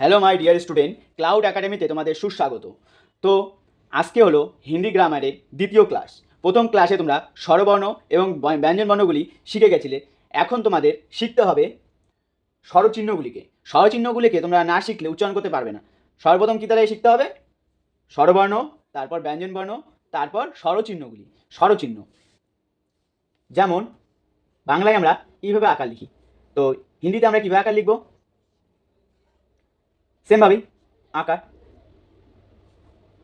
Hello my dear student cloud একাডেমিতে তোমাদের সুস্বাগত। তো আজকে হলো হিন্দি গ্রামারের দ্বিতীয় ক্লাস প্রথম ক্লাসে তোমরা স্বরবর্ণ এবং ব্যঞ্জনবর্ণগুলি শিখে গেছিলে। এখন তোমাদের শিখতে হবে স্বরচিহ্নগুলিকে। স্বরচিহ্নগুলিকে তোমরা না শিখলে উচ্চারণ করতে পারবে না। সর্বপ্রথম কী তাহলে শিখতে হবে? স্বরবর্ণ, তারপর ব্যঞ্জনবর্ণ তারপর স্বরচিহ্নগুলি। স্বরচিহ্ন। যেমন, বাংলায় আমরা এইভাবে আকার লিখি। তো হিন্দিতে আমরা কীভাবে আকার লিখব? সেমভাবেই আকার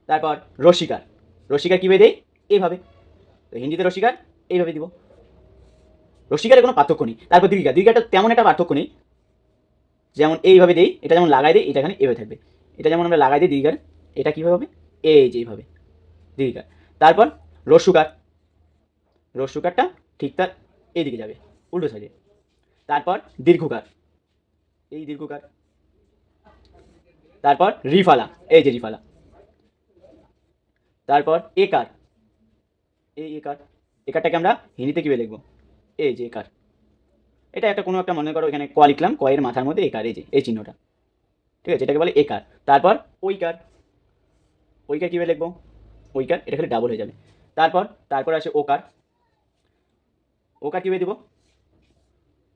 তারপর রসিকার। রসিকার কীভাবে দেই? এইভাবে। তো হিন্দিতে রসিকার, এইভাবে দিব। রসিকারের কোনো পার্থক্য নেই। তারপর দীর্ঘিকা দীর্ঘাটা তেমন একটা পার্থক্য নেই। যেমন এইভাবে দেই, এটা যেমন লাগাই দিই, এটা এখানে এভাবে থাকবে। এটা যেমন আমরা লাগাই দিই দীর্ঘার এটা কীভাবে হবে? এই যে এইভাবে। দীর্ঘার তারপর রসুকার। রসুকারটা ঠিক তার এইদিকে যাবে, উল্টো সাইডে তারপর দীর্ঘকার। এই দীর্ঘকার। তারপর রিফালা, এই যে রিফালা। তারপর একার, এই একার, একারটাকে আমরা হিন্দিতে কীভাবে লিখব? এই যে একার। এটা একটা কোনো একটা মনে করো, এখানে ক লিখলাম কয়ের মাথার মধ্যে একার, এই যে, এই চিহ্নটা। ঠিক আছে, এটাকে বলে একার। তারপর ওইকার। ওইকার কীভাবে লিখব? ওইকার, এটা খালি ডাবল হয়ে যাবে। তারপর তারপর আসে ওকার। ওকার কীভাবে দিব?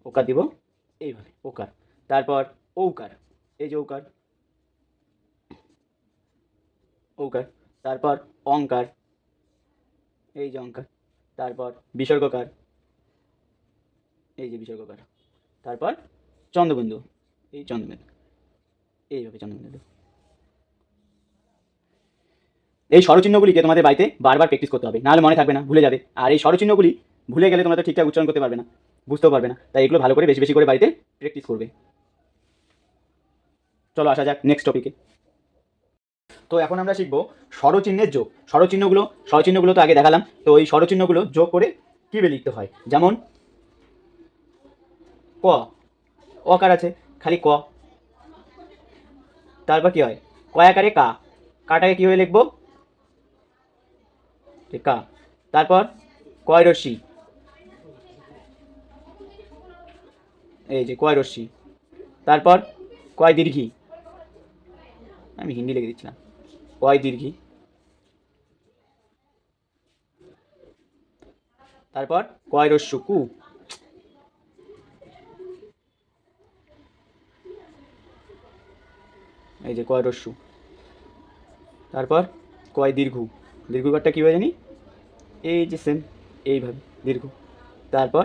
ওকার দিব এইভাবে, ওকার। তারপর ঔকার, এই যে ঔকার। ঔকার তারপর অঙ্কার, এই যে অঙ্কার, তারপর বিসর্গকার, এই যে বিসর্গকার, তারপর চন্দ্রবিন্দু, এই চন্দ্রবিন্দু, এইভাবে চন্দ্রবিন্দু। এই স্বরচিহ্নগুলিকে তোমাদের বাড়িতে বারবার প্র্যাকটিস করতে হবে, নাহলে মনে থাকবে না, ভুলে যাবে। আর এই স্বরচিহ্নগুলি ভুলে গেলে তোমরা তো ঠিকঠাক উচ্চারণ করতে পারবে না, বুঝতেও পারবে না, তাই এগুলো ভালো করে বেশি বেশি করে বাড়িতে প্র্যাকটিস করবে। চলো আসা যাক নেক্সট টপিকে তো এখন আমরা শিখব স্বরচিহ্নের যোগ। স্বরচিহ্নগুলো স্বরচিহ্নগুলো তো আগে দেখালাম। তো এই স্বরচিহ্নগুলো যোগ করে কীভাবে লিখতে হয়? যেমন ক। অকার আছে? খালি ক। তারপর কি হয়? কয়াকারে কা। কাটাকে কীভাবে লিখব? কা। তারপর কয় রশ্মি? এই যে কয় রশ্মি। তারপর কয় দীর্ঘি? আমি হিন্দি লিখে দিচ্ছিলাম। কয় দীর্ঘি তারপর কয় রস্য কু এই যে কয় রস্যু তারপর কয় দীর্ঘ। দীর্ঘকারটা কীভাবে জানি? এই যে সেম এইভাবে দীর্ঘ। তারপর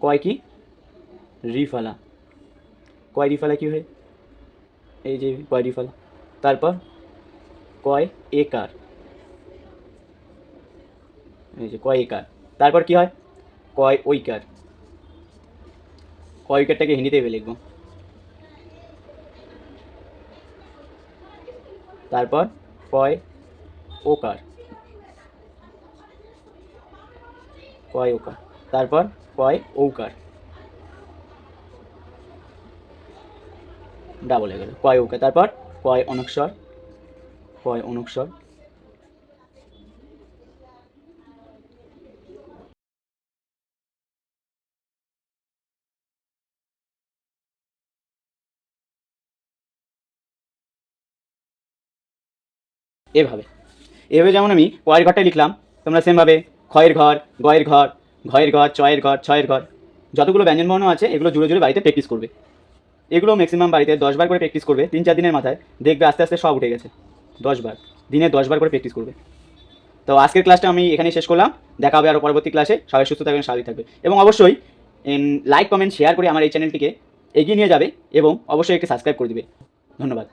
কয় কি? রিফালা। কয় রিফালা কী হয়? এই যে কয় রিফালা। তারপর কয় একার? এই যে কয় একার। তারপর কি হয়? কয় ঐকার। কয় ঐকারটাকে হিন্দিতে ভেবে লিখব? তারপর কয় ওকার। কয় ওকার। তারপর কয় ঔকার। ডাবল হয়ে গেল। কয় ওকার তারপর কয় অনুস্বর কয় অনুস্বর এভাবে। এভাবে যেমন আমি কয়ের ঘরটাই লিখলাম, তোমরা সেমভাবে ক্ষয়ের ঘর, গয়ের ঘর, ঘয়ের ঘর, চয়ের ঘর, ছয়ের ঘর, যতগুলো ব্যঞ্জনবর্ণ আছে, এগুলো জুড়ে জুড়ে বাড়িতে প্র্যাকটিস করবে। এগুলো ম্যাক্সিমাম বাড়িতে দশবার করে প্র্যাকটিস করবে, তিন চার দিনের মাথায়, দেখবে আস্তে আস্তে সব উঠে গেছে। দশবার। দিনে দশবার করে প্র্যাকটিস করবে। তো আজকের ক্লাসটা আমি এখানেই শেষ করলাম। দেখা হবে আরও পরবর্তী ক্লাসে সবাই সুস্থ থাকবেন, স্বাভাবিক থাকবে এবং অবশ্যই লাইক কমেন্ট শেয়ার করে আমার এই চ্যানেলটিকে এগিয়ে নিয়ে যাবে এবং অবশ্যই একটি সাবস্ক্রাইব করে দিবে। ধন্যবাদ।